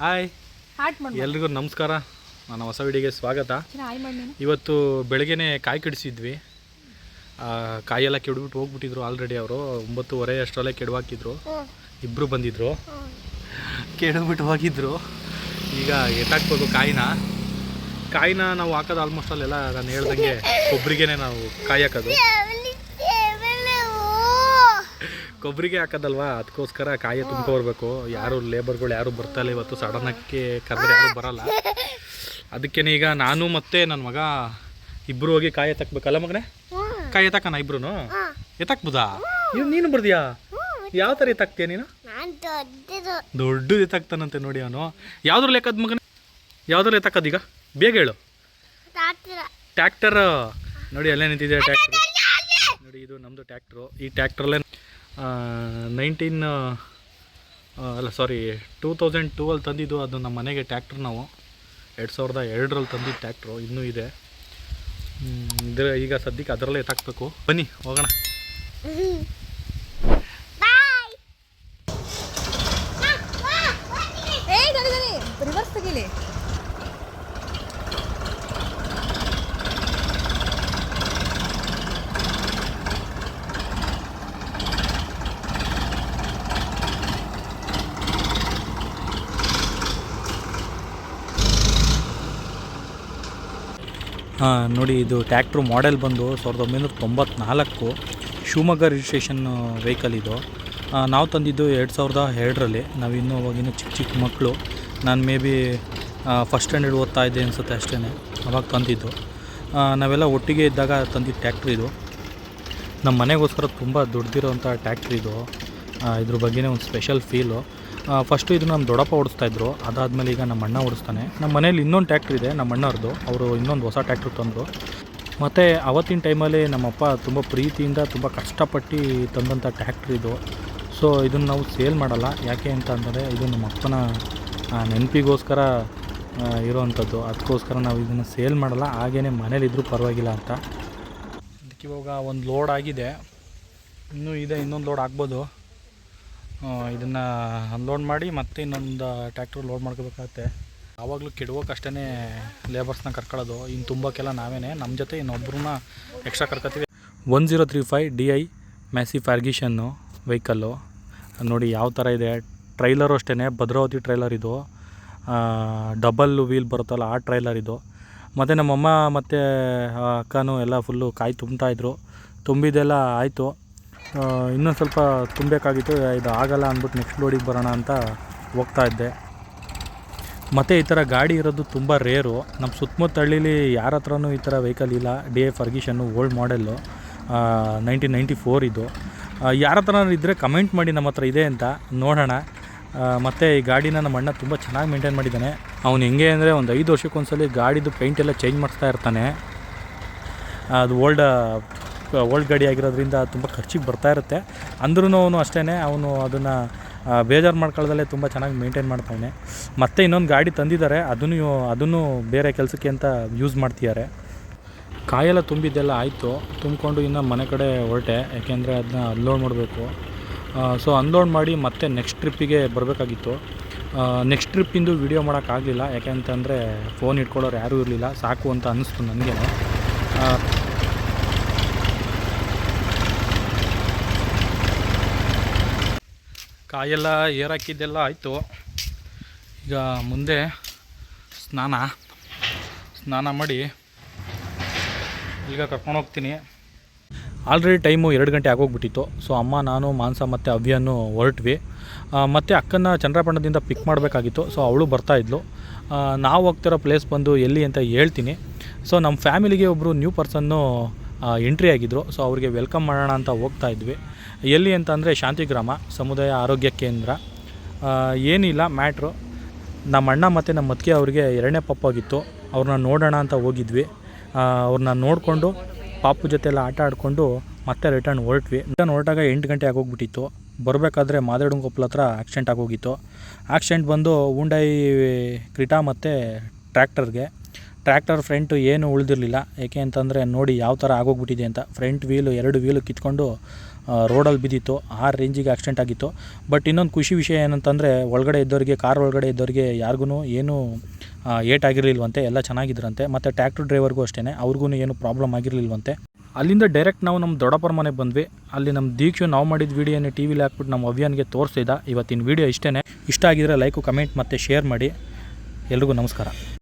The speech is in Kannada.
ಹಾಯ್. ಎಲ್ರಿಗೂ ನಮಸ್ಕಾರ. ನಾನು ಹೊಸ ವಿಡಿಯೋಗೆ ಸ್ವಾಗತ. ಇವತ್ತು ಬೆಳಗ್ಗೆನೆ ಕಾಯಿ ಕೆಡಿಸಿದ್ವಿ. ಕಾಯೆಲ್ಲ ಕೆಡ್ಬಿಟ್ಟು ಹೋಗ್ಬಿಟ್ಟಿದ್ರು ಆಲ್ರೆಡಿ ಅವರು. ಒಂಬತ್ತುವರೆ ಅಷ್ಟರಲ್ಲೇ ಕೆಡವಾಕಿದ್ರು ಇಬ್ಬರು ಬಂದಿದ್ರು. ಕೆಡಬಿಟ್ಟು ಹೋಗಿದ್ರು. ಈಗ ಎತ್ತಾಕ್ಬೇಕು ಕಾಯಿನ. ಕಾಯಿನ ನಾವು ಹಾಕೋದು ಆಲ್ಮೋಸ್ಟ್ ಅಲ್ಲೆಲ್ಲ ನಾನು ಹೇಳ್ದಂಗೆ ಕೊಬ್ಬರಿಗೆನೆ ನಾವು ಕಾಯಿ ಹಾಕೋದು. ಕೊಬ್ಬರಿಗೆ ಹಾಕೋದಲ್ವಾ? ಅದಕ್ಕೋಸ್ಕರ ಕಾಯಿ ತುಂಬ್ಕೊಬರ್ಬೇಕು. ಯಾರು ಲೇಬರ್ಗಳು ಯಾರು ಬರ್ತಾಯಿಲ್ಲ ಇವತ್ತು. ಸಡನ್ನಾಗಿ ಕರೆದ್ರೆ ಯಾರು ಬರಲ್ಲ. ಅದಕ್ಕೇನೆ ಈಗ ನಾನು ಮತ್ತೆ ನನ್ನ ಮಗ ಇಬ್ಬರು ಹೋಗಿ ಕಾಯಿ ಎತ್ತಕ್ಬೇಕಲ್ಲ ಮಗನೇ? ಕಾಯಿ ಎತ್ತಕ್ಕನ ಇಬ್ರು ಎತ್ತಕ್ಬೋದಾ ಇವ್ ನೀನು ಬರ್ದಿಯಾ? ಯಾವ ಥರ ಎತ್ತಾಕ್ತೀಯ ನೀನು? ದೊಡ್ಡದು. ಎತ್ತಾಕ್ತಾನಂತೆ ನೋಡಿ ಅವನು. ಯಾವ್ದ್ರಲ್ಲಿ ಎಕ್ಕದ್ ಮಗನೇ? ಯಾವ್ದ್ರಲ್ಲಿ ಎತ್ತಾಕದ್ ಈಗ? ಬೇಗ ಹೇಳು. ಟ್ಯಾಕ್ಟರ್ ನೋಡಿ ಅಲ್ಲೇ ನಿಂತಿದೆ ಟ್ಯಾಕ್ಟರ್ ನೋಡಿ ಇದು ನಮ್ಮದು ಟ್ಯಾಕ್ಟ್ರು ಈ ಟ್ಯಾಕ್ಟ್ರಲ್ಲೇ ನೈನ್ಟೀನ್ ಅಲ್ಲ ಸಾರಿ ಟೂ ತೌಸಂಡ್ ಟೂ ಅಲ್ಲಿ ತಂದಿದ್ದು ಅದು ನಮ್ಮ ಮನೆಗೆ ಟ್ಯಾಕ್ಟ್ರ್ ನಾವು. ಎರಡು ಸಾವಿರದ ಎರಡರಲ್ಲಿ ತಂದಿದ್ದು ಟ್ಯಾಕ್ಟ್ರು ಇನ್ನೂ ಇದೆ. ಇದ್ರ ಈಗ ಸದ್ಯಕ್ಕೆ ಅದರಲ್ಲೇ ಎತ್ತಾಕ್ಬೇಕು ಬನ್ನಿ, ಹೋಗೋಣ. ಹಾಂ, ನೋಡಿ, ಇದು ಟ್ಯಾಕ್ಟ್ರು ಮಾಡೆಲ್ ಬಂದು ಸಾವಿರದ ಒಂಬೈನೂರ ತೊಂಬತ್ನಾಲ್ಕು ಶಿವಮೊಗ್ಗ ರಿಜಿಸ್ಟ್ರೇಷನ್ ವೆಹಿಕಲ್ ಇದು. ನಾವು ತಂದಿದ್ದು ಎರಡು ಸಾವಿರದ ಎರಡರಲ್ಲಿ. ನಾವಿನ್ನೂ ಅವಾಗಿನ್ನೂ ಚಿಕ್ಕ ಚಿಕ್ಕ ಮಕ್ಕಳು ನಾನು ಮೇ ಬಿ ಫಸ್ಟ್ ಸ್ಟ್ಯಾಂಡರ್ಡ್ ಓದ್ತಾ ಇದ್ದೆ ಅನಿಸುತ್ತೆ ಅಷ್ಟೇ ಅವಾಗ ತಂದಿದ್ದು. ನಾವೆಲ್ಲ ಒಟ್ಟಿಗೆ ಇದ್ದಾಗ ತಂದಿದ್ದು ಟ್ಯಾಕ್ಟ್ರ್ ಇದು. ನಮ್ಮ ಮನೆಗೋಸ್ಕರ ತುಂಬ ದುಡ್ದಿರೋಂಥ ಟ್ಯಾಕ್ಟ್ರ್ ಇದು. ಇದ್ರ ಬಗ್ಗೆನೇ ಒಂದು ಸ್ಪೆಷಲ್ ಫೀಲು ಫಸ್ಟು ಇದು ನಮ್ಮ ದೊಡ್ಡಪ್ಪ ಓಡಿಸ್ತಾಯಿದ್ರು ಅದಾದಮೇಲೆ ಈಗ ನಮ್ಮ ಅಣ್ಣ ಓಡಿಸ್ತಾನೆ. ನಮ್ಮ ಮನೇಲಿ ಇನ್ನೊಂದು ಟ್ಯಾಕ್ಟ್ರ್ ಇದೆ ನಮ್ಮ ಅಣ್ಣವ್ರದ್ದು ಅವರು ಇನ್ನೊಂದು ಹೊಸ ಟ್ಯಾಕ್ಟ್ರ್ ತಂದರು. ಮತ್ತು ಅವತ್ತಿನ ಟೈಮಲ್ಲಿ ನಮ್ಮಪ್ಪ ತುಂಬ ಪ್ರೀತಿಯಿಂದ ತುಂಬ ಕಷ್ಟಪಟ್ಟು ತಂದಂಥ ಟ್ಯಾಕ್ಟ್ರ್ ಇದು. ಸೊ ಇದನ್ನು ನಾವು ಸೇಲ್ ಮಾಡಲ್ಲ. ಯಾಕೆ ಅಂತ ಅಂದರೆ ಇದು ನಮ್ಮ ಅಪ್ಪನ ಆ, ನೆನಪಿಗೋಸ್ಕರ ಇರೋವಂಥದ್ದು ಅದಕ್ಕೋಸ್ಕರ ನಾವು ಇದನ್ನು ಸೇಲ್ ಮಾಡಲ್ಲ. ಹಾಗೇ ಮನೇಲಿದ್ದರೂ ಪರವಾಗಿಲ್ಲ ಅಂತ. ಅದಕ್ಕೆ ಇವಾಗ ಒಂದು ಲೋಡ್ ಆಗಿದೆ. ಇನ್ನೂ ಇದೆ ಇನ್ನೊಂದು ಲೋಡ್ ಆಗ್ಬೋದು. ಇದನ್ನು ಅನ್ಲೋಡ್ ಮಾಡಿ ಮತ್ತೆ ಇನ್ನೊಂದು ಟ್ಯಾಕ್ಟ್ರ್ ಲೋಡ್ ಮಾಡ್ಕೋಬೇಕಾಗತ್ತೆ. ಆವಾಗಲೂ ಕೆಡುವಕ್ಕಷ್ಟೇ ಲೇಬರ್ಸ್ನ ಕರ್ಕೊಳ್ಳೋದು. ಇನ್ನು ತುಂಬಕ್ಕೆಲ್ಲ ನಾವೇ ನಮ್ಮ ಜೊತೆ ಇನ್ನೊಬ್ಬರನ್ನ extra ಕರ್ಕೊತೀವಿ. One zero three five D I Massey Ferguson vehicle ನೋಡಿ ಯಾವ ಥರ ಇದೆ. ಟ್ರೈಲರು ಅಷ್ಟೇ ಭದ್ರಾವತಿ ಟ್ರೈಲರ್ ಇದು. ಡಬಲ್ ವೀಲ್ ಬರುತ್ತಲ್ಲ, ಆ ಟ್ರೈಲರ್ ಇದು. ಮತ್ತು ನಮ್ಮಮ್ಮ ಮತ್ತು ಅಕ್ಕನೂ ಎಲ್ಲ ಫುಲ್ಲು ಕಾಯಿ ತುಂಬ್ತಾಯಿದ್ರು ತುಂಬಿದೆಲ್ಲ ಆಯಿತು. ಇನ್ನೊಂದು ಸ್ವಲ್ಪ ತುಂಬಬೇಕಾಗಿತ್ತು. ಇದು ಆಗಲ್ಲ ಅಂದ್ಬಿಟ್ಟು ನೆಕ್ಸ್ಟ್ ಲೋಡಿಗೆ ಬರೋಣ ಅಂತ ಹೋಗ್ತಾ ಇದ್ದೆ. ಮತ್ತು ಈ ಥರ ಗಾಡಿ ಇರೋದು ತುಂಬ ರೇರು ನಮ್ಮ ಸುತ್ತಮುತ್ತ ಹಳ್ಳಿಲಿ ಯಾರ ಹತ್ರನೂ ಈ ಥರ ವೆಹಿಕಲ್ ಇಲ್ಲ. D A Ferguson old model nineteen ninety four ಇದು. ಯಾರ ಹತ್ರ ಇದ್ದರೆ ಕಮೆಂಟ್ ಮಾಡಿ ನಮ್ಮ ಹತ್ರ ಇದೆ ಅಂತ ನೋಡೋಣ. ಮತ್ತು ಈ ಗಾಡಿನ ನಮ್ಮ ಅಣ್ಣ ತುಂಬ ಚೆನ್ನಾಗಿ ಮೇಂಟೈನ್ ಮಾಡಿದ್ದಾನೆ. ಅವನು ಹೆಂಗೆ ಅಂದರೆ ಒಂದು ಐದು ವರ್ಷಕ್ಕೊಂದ್ಸಲಿ ಗಾಡಿದು ಪೇಂಟ್ ಎಲ್ಲ ಚೇಂಜ್ ಮಾಡಿಸ್ತಾ ಇರ್ತಾನೆ. ಅದು ಓಲ್ಡ್ ಓಲ್ಡ್ ಗಾಡಿ ಆಗಿರೋದ್ರಿಂದ ತುಂಬ ಖರ್ಚಿಗೆ ಬರ್ತಾ ಇರುತ್ತೆ. ಅಂದ್ರೂ ಅವನು ಅಷ್ಟೇ ಅವನು ಅದನ್ನು ಬೇಜಾರು ಮಾಡ್ಕೊಳ್ಳೋದಲ್ಲೇ ತುಂಬ ಚೆನ್ನಾಗಿ ಮೇಂಟೈನ್ ಮಾಡ್ತಾನೆ ಮತ್ತೆ ಇನ್ನೊಂದು ಗಾಡಿ ತಂದಿದ್ದಾರೆ, ಅದನ್ನು ಅದನ್ನು ಬೇರೆ ಕೆಲಸಕ್ಕೆ ಅಂತ ಯೂಸ್ ಮಾಡ್ತಿದ್ದಾರೆ. ಕಾಯೆಲ್ಲ ತುಂಬಿದ್ದೆಲ್ಲ ಆಯಿತು, ತುಂಬಿಕೊಂಡು ಇನ್ನು ಮನೆ ಕಡೆ ಹೊರಟೆ, ಯಾಕೆಂದರೆ ಅದನ್ನ ಅನ್ಲೋಡ್ ಮಾಡಬೇಕು. ಸೊ ಅನ್ಲೋಡ್ ಮಾಡಿ ಮತ್ತೆ ನೆಕ್ಸ್ಟ್ ಟ್ರಿಪ್ಪಿಗೆ ಬರಬೇಕಾಗಿತ್ತು. ನೆಕ್ಸ್ಟ್ ಟ್ರಿಪ್ಪಿಂದು ವೀಡಿಯೋ ಮಾಡೋಕ್ಕಾಗಲಿಲ್ಲ, ಯಾಕೆಂತಂದರೆ ಫೋನ್ ಇಟ್ಕೊಳ್ಳೋರು ಯಾರೂ ಇರಲಿಲ್ಲ, ಸಾಕು ಅಂತ ಅನ್ನಿಸ್ತು ನನಗೆ ಕಾಯೆಲ್ಲ ಏರಾಕಿದ್ದೆಲ್ಲ ಆಯಿತು. ಈಗ ಮುಂದೆ ಸ್ನಾನ. ಸ್ನಾನ ಮಾಡಿ ಈಗ ಕರ್ಕೊಂಡು ಹೋಗ್ತೀನಿ. ಆಲ್ರೆಡಿ ಟೈಮು ಎರಡು ಗಂಟೆ ಆಗೋಗ್ಬಿಟ್ಟಿತ್ತು. ಸೊ ಅಮ್ಮ, ನಾನು ಮಾನಸ ಮತ್ತು ಅವ್ಯನ್ನು ಹೊರಟ್ವಿ. ಮತ್ತು ಅಕ್ಕನ ಚಂದ್ರಪಣ್ಣದಿಂದ ಪಿಕ್ ಮಾಡಬೇಕಾಗಿತ್ತು. ಸೊ ಅವಳು ಬರ್ತಾಯಿದ್ಲು ನಾವು ಹೋಗ್ತಿರೋ ಪ್ಲೇಸ್ ಬಂದು ಎಲ್ಲಿ ಅಂತ ಹೇಳ್ತೀನಿ. ಸೊ ನಮ್ಮ ಫ್ಯಾಮಿಲಿಗೆ ಒಬ್ಬರು ನ್ಯೂ ಪರ್ಸನ್ನು ಎಂಟ್ರಿ ಆಗಿದ್ದರು ಸೊ ಅವ್ರಿಗೆ ವೆಲ್ಕಮ್ ಮಾಡೋಣ ಅಂತ ಹೋಗ್ತಾ ಇದ್ವಿ. ಎಲ್ಲಿ ಅಂತ ಅಂದರೆ ಶಾಂತಿಗ್ರಾಮ, ಸಮುದಾಯ ಆರೋಗ್ಯ ಕೇಂದ್ರ. ಏನಿಲ್ಲ ಮ್ಯಾಟ್ರು ನಮ್ಮ ಅಣ್ಣ ಮತ್ತು ನಮ್ಮ ಮತ್ತಿಗೆ ಅವ್ರಿಗೆ ಎರಡನೇ ಪಪ್ಪಾಗಿತ್ತು ಅವ್ರನ್ನ ನೋಡೋಣ ಅಂತ ಹೋಗಿದ್ವಿ. ಅವ್ರನ್ನ ನೋಡಿಕೊಂಡು ಪಾಪು ಜೊತೆ ಎಲ್ಲ ಆಟ ಆಡಿಕೊಂಡು ಮತ್ತೆ ರಿಟರ್ನ್ ಹೊರಟ್ವಿ. ರಿಟರ್ನ್ ಹೊರಟಾಗ ಎಂಟು ಗಂಟೆ ಆಗೋಗ್ಬಿಟ್ಟಿತ್ತು. ಬರಬೇಕಾದ್ರೆ ಮಾದೇಡುಂಗೊಪ್ಪಲ ಹತ್ರ ಆಕ್ಸಿಡೆಂಟ್ ಆಗೋಗಿತ್ತು. ಆಕ್ಸಿಡೆಂಟ್ ಬಂದು ಉಂಡೈ ಕ್ರಿಟಾ ಮತ್ತು ಟ್ರ್ಯಾಕ್ಟರ್ಗೆ ಟ್ರ್ಯಾಕ್ಟರ್ ಫ್ರಂಟು ಏನು ಉಳಿದಿರಲಿಲ್ಲ. ಏಕೆ ಅಂತಂದರೆ ನೋಡಿ ಯಾವ ಥರ ಆಗೋಗ್ಬಿಟ್ಟಿದೆ ಅಂತ. ಫ್ರಂಟ್ ವೀಲು ಎರಡು ವೀಲು ಕಿತ್ಕೊಂಡು ರೋಡಲ್ಲಿ ಬಿದ್ದಿತ್ತು. ಆ ರೇಂಜಿಗೆ ಆಕ್ಸಿಡೆಂಟ್ ಆಗಿತ್ತು. ಬಟ್ ಇನ್ನೊಂದು ಖುಷಿ ವಿಷಯ ಏನಂತಂದರೆ, ಒಳಗಡೆ ಇದ್ದವರಿಗೆ ಕಾರ್ ಒಳಗಡೆ ಇದ್ದವರಿಗೆ ಯಾರಿಗೂ ಏನೂ ಏಟಾಗಿರಲಿಲ್ವಂತೆ, ಎಲ್ಲ ಚೆನ್ನಾಗಿದ್ರಂತೆ. ಮತ್ತು ಟ್ಯಾಕ್ಟ್ರ್ ಡ್ರೈವರ್ಗೂ ಅಷ್ಟೇ ಅವ್ರಿಗೂ ಏನು ಪ್ರಾಬ್ಲಮ್ ಆಗಿರಲಿಲ್ವಂತೆ. ಅಲ್ಲಿಂದ ಡೈರೆಕ್ಟ್ ನಾವು ನಮ್ಮ ದೊಡ್ಡಪ್ಪರ ಮನೆಗೆ ಬಂದ್ವಿ. ಅಲ್ಲಿ ನಮ್ಮ ದೀಕ್ಷು ನಾವು ಮಾಡಿದ ವೀಡಿಯೋನೇ ಟಿ ವಿಲಿ ಹಾಕ್ಬಿಟ್ಟು ನಮ್ಮ ಅಭಿಯಾನ್ಗೆ ತೋರಿಸ್ತಿದ್ದ ಇವತ್ತಿನ ವೀಡಿಯೋ ಇಷ್ಟೇ ಇಷ್ಟ ಆಗಿದ್ರೆ ಲೈಕು ಕಮೆಂಟ್ ಮತ್ತು ಶೇರ್ ಮಾಡಿ. ಎಲ್ರಿಗೂ ನಮಸ್ಕಾರ.